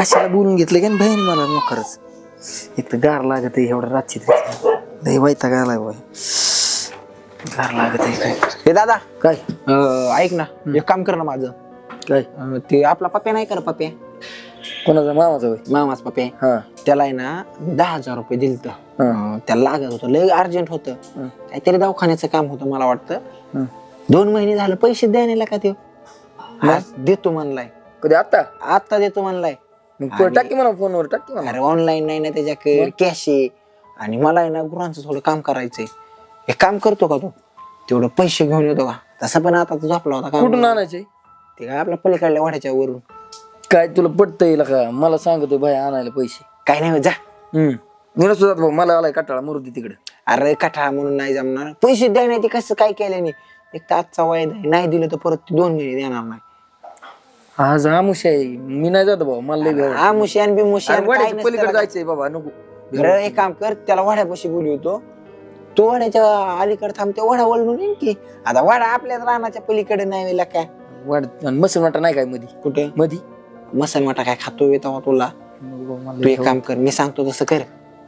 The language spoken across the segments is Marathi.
कशाला बोलून घेतलं? का भयाने मला मोकरच एक तर गार लागत आहे एवढं रातची आलाय बाय गार लागत आहे काय हे दादा. काय? अं, ऐक ना एक काम कर ना माझं. काय? अं, ते आपला पप्या नाही कर पप्या? कोणाचा? मामाचा होय? मामाच पप्या. हा. त्याला आहे ना दहा हजार रुपये दिलत. त्याला लागत होतं. लय अर्जंट होतं. काहीतरी दवाखान्याचं काम होतं मला वाटतं. दोन महिने झालं पैसे द्यायला का ते देतो म्हणलाय. कधी? आता आता देतो म्हणलाय. मग तू म्हणा फोनवर टाकी म्हणा. अरे ऑनलाईन नाही ना त्याच्याकडे कॅश आहे. आणि मला आहे ना गुरांचं थोडं काम करायचंय. एक काम करतो का तू? तेवढं पैसे घेऊन येतो का? तसं पण आता तू झोपला होता का? कुठून आणायचे ते काय आपल्या पलीकडल्या वाड्याच्या वरून. काय तुला पटत येईल का? मला सांगतोय भाई आणायला पैसे. काय नाही होत, जा. हम्म. मी नसतो जात भाऊ मला आलाय कटाळा मरू दे तिकडे. अरे कठाळा म्हणून नाही जमणार. पैसे द्या नाही ते कसं काय केलं नाही एक तर आजचा वायदा आहे. नाही दिलं तर परत ते दोन महिने देणार नाही. आज आमुष आहे मी नाही जात भाऊ मला लय भेव हा मुशियान बी मुशियान काय नसतं पलीकडे बघा. जायचंय बाबा नको. बरं एक काम कर त्याला वाड्यापाशी बोलवतो तो. वाड्याच्या अलीकडे थांबते वाडा वळून येईन की. आता वाडा आपल्याच रानाच्या पलीकडे नाही वेला काय? वाढ मसूर वाटा नाही काय मधी? कुठे? मधी. मसन वाटा काय खातो येतो तुला? नको बाबा, मला तू लय एक. काम कर मी सांगतो तसं कर.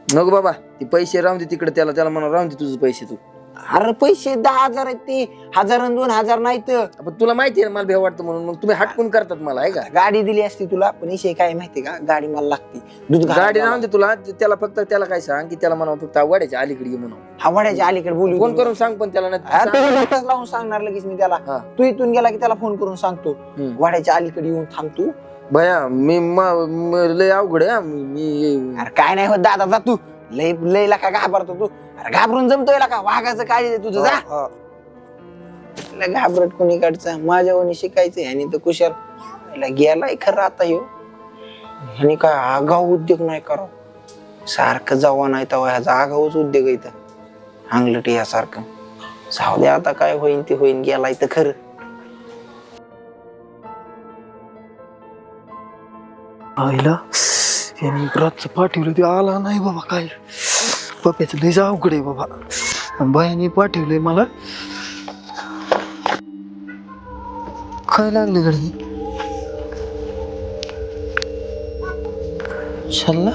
नको बाबा ते पैसे राहून दे तिकडे त्याला त्याला म्हणा राहून दे तुझे पैसे तू. अरे पैसे दहा हजार आहेत ते. हजार आणि दोन हजार नाही तर पण तुला माहिती आहे ना मला भेव वाटतं म्हणून. मग तुम्ही हटकून करतात मला आहे का? गाडी दिली असती तुला पण विषय काय माहिती का? गाडी मला लागते. दूध घालायला गाडी दे तुला. ते- त्याला फक्त त्याला काय सांग की त्याला म्हणा फक्त वाड्याच्या अलीकडे ये म्हणून. हा वाड्याच्या अलीकडे बोलू फोन करून सांग पण त्याला तो लावून सांगणार लगेच मी त्याला. हा. तू इथून गेला की त्याला फोन करून सांगतो. हम्म. वाड्याच्या अलीकडे येऊन थांब तू. भया मी म- म- लय अवघड आहे हा. मी मी- अरे काय नाही होत दादा जा तू. लय लयला का घाबरतो तू. अरे घाबरून जमतोय का वाघाचं काळजी दे तुझं जा. हा. लय घाबरट कोणीकडचा. माझ्यावानी शिकायचंय आणि तर कुशाल. याला गेलाय खरं आता ह्यो. आणि काय आगाऊ उद्योग नाही करा. सारखं जावा नाही तेव्हा ह्याचा आगाऊच उद्योग आहे इथं. अंगलट यासारखं. जाऊ दे आता काय होईन ते होईन गेलाय तर खरं. आईला? त्यांनी रातचं पाठवलं ते आला नाही बाबा काय. पप्याचं लय अवघड आहे बाबा. आणि बायाने पाठवलंय मला. काय लागले गडी छल्ला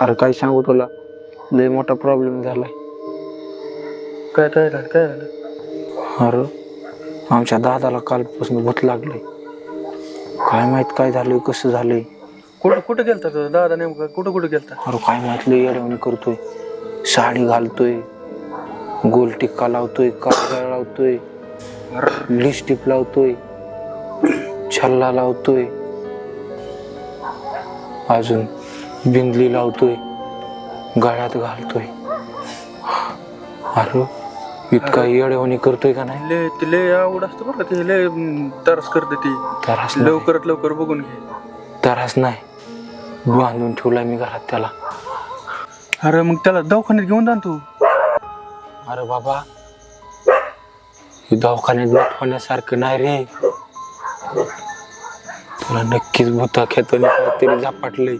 अरे काय सांगू तुला? लय मोठा प्रॉब्लेम झालाय काय काय झालं काय झालं? अरे आमच्या दादाला कालपासून भूत लागलंय. काय माहीत काय झालंय कसं झालंय? कुठं कुठं गेलता तुझा दादा नेमका? कुठं कुठं गेलता? अरे काय माहीत लय येडवणी करतोय. साडी घालतोय गोल टिक्का लावतोय काजळ लावतोय लिपस्टिक लावतोय छल्ला लावतोय. अजून बिंदली लावतोय गळ्यात घालतोय. अरे इतका येडवणी करतोय का नाही? लय ते लय आवड असतं बरं का ते लय तरस करते ती. त्रास नाही. लवकरात लवकर बघून घे. त्रास नाही. बांधून ठेवलाय मी घरात त्याला. अरे मग त्याला दवाखान्यात घेऊन जा ना तू. अरे बाबा हे दवाखान्यात भूत होण्यासारखं नाही रे. तुला नक्कीच भूता खेतून काहीतरी झपाटलंय.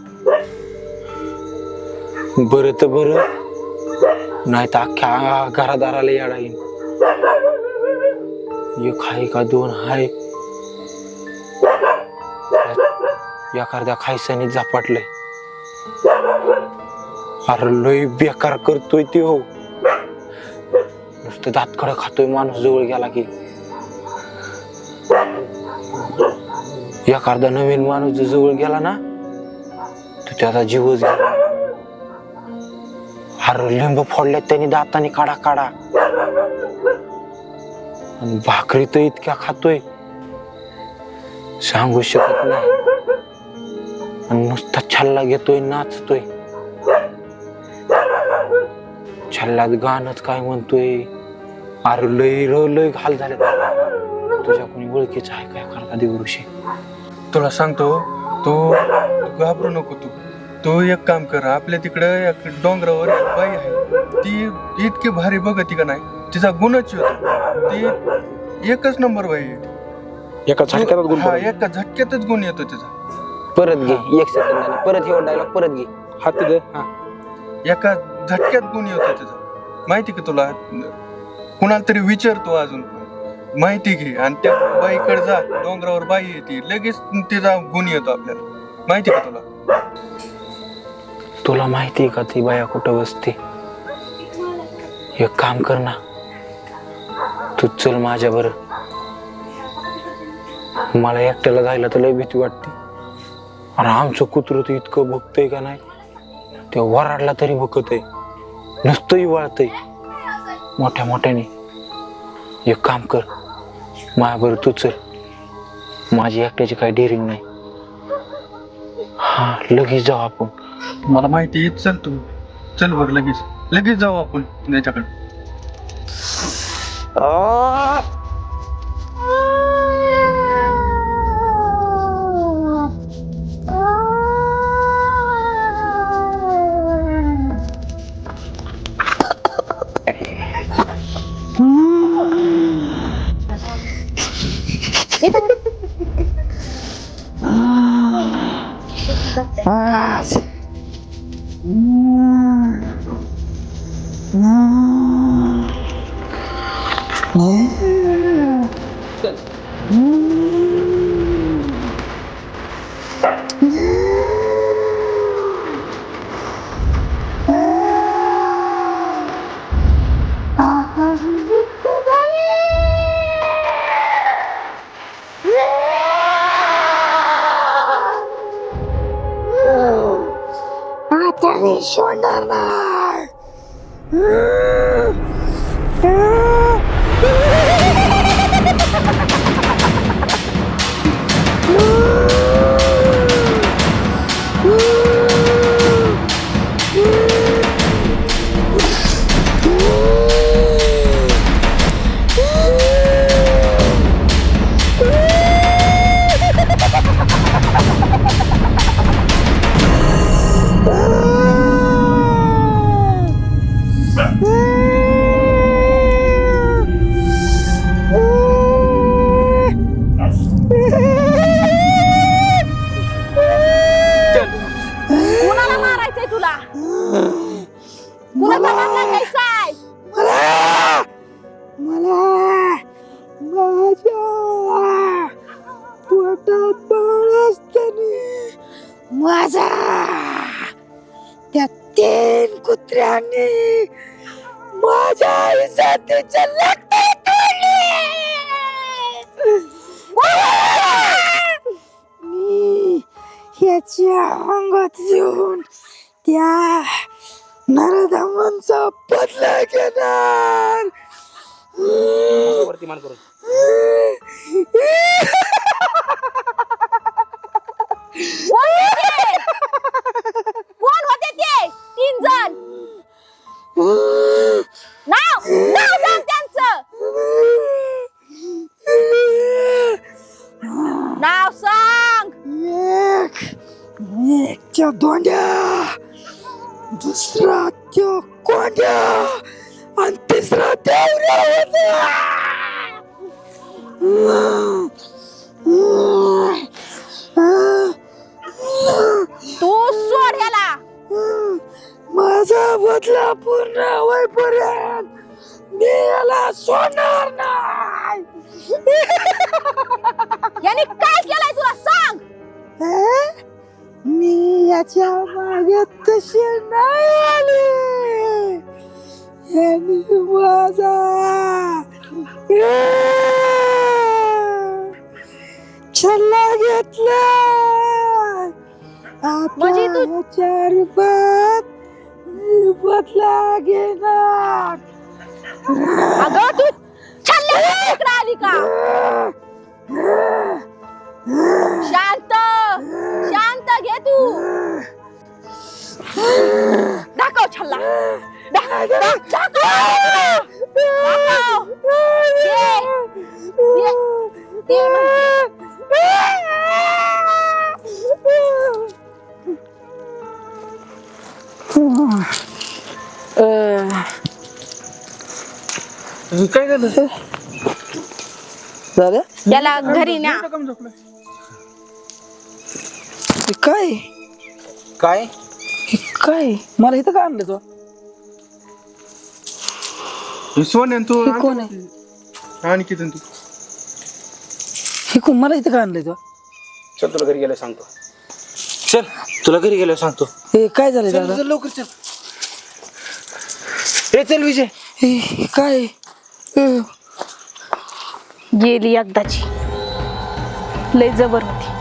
बरं तर बरं. नाही तर अख्ख्या घरादाराला याडा येईन. एक हाय का दोन हाय एखाद्या खायसाने झपाटलंय. अरे लय बेकार करतोय ते हो. नुसतं दातकडं खातोय माणूस जवळ गेला की. एखादा नवीन माणूस जवळ गेला ना तर त्याचा जीवच गेला. अरे लिंब फोडल्यात त्यांनी दाताने काढा काढा. आणि भाकरी तर इतक्या खातोय. सांगू शकत नाही. आणि नुसता छल्ला घेतोय नाचतोय. छल्ल्यात गाणच काय म्हणतोय? अरे लय र लय घाल झाले. तुझ्या कोणी ओळखीचं आहे काय करता देवऋषी तुला सांगतो तो तू घाबरू नको तू. तू एक काम कर आपल्या तिकडं एक डोंगरावर एक बाई आहे. ती इतकी भारी बघती का नाही? तिचा गुणच होता ती एकच नंबर बाई आहे. एका झटक्यातच गुण हा. एका झटक्यातच गुण येतो तिचा. परत घे एक सेकंदाने परत हे डायलॉग परत घे. हात तिथे. हा. एका झटक्यात गुण येतो तिचा. माहिती का तुला? कुणाला तरी विचारतो अजून. माहिती घे. आणि त्या बाईकडे जा. डोंगरावर बाई येते लगेच तिचा गुण येतो आपल्याला. माहिती का तुला? तुला माहिती आहे का ती बाया कुठं बसते? एक काम कर ना. तू चल माझ्या बर. मला एकट्याला जायला तर लय भीती वाटते. आणि आमचं कुत्र तर इतकं भुकतंय का नाही? ते वराडला तरी भुकत आहे नुसतंही वळतंय. मोठ्या मोठ्याने. एक काम कर. माझ्याबरोबर तू चल. माझी एकट्याची काही डेअरिंग नाही. हा लगेच जाऊ आपण. मला माहिती आहे. चल तू. चल बरं लगेच. लगेच जाऊ आपण त्याच्याकडे ですね。ねえ。うん。ねえ。ああ、本当だ。Atención, mamá. कुणाला माझा त्या तीन कुत्र्यांनी माझ्या इज्जतीच्या लागते मी ह्याची अंगात येऊन त्या नरधमांचा बदला घेणार कोण होते? ते? तीन जण. नाव नाव सांग त्यांचं. नाव सांग. एक एकच्या दोंड्या. दुसरा त्यो कोंड्या. आणि तिसरा तू सोड ह्याला माझा बदला पूर्ण होईपर्यंत मी याला सोडणार नाही. याने काय केलंय तुला सांग? मी याच्या मागे तशी नाही आले. यांनी माझा छल्ला घेतला. म्हणजे तू- मी बदला घेणार. अगं तू काय झालं? झालं? याला घरी न्या. कम झोपलाय हे काय? काय? हे काय? मला इथं का आणलं तो? सोन्यान तू हे कोण आहे? आणि किती तू हे कोण? मला इथं का आणलंय तो? चल तुला घरी गेलं सांगतो. चल तुला घरी गेलो सांगतो. हे काय झालंय दादा? चल लवकर चल. रे चल विजय. हे हे काय? गेली एकदाची. लय जबर होती.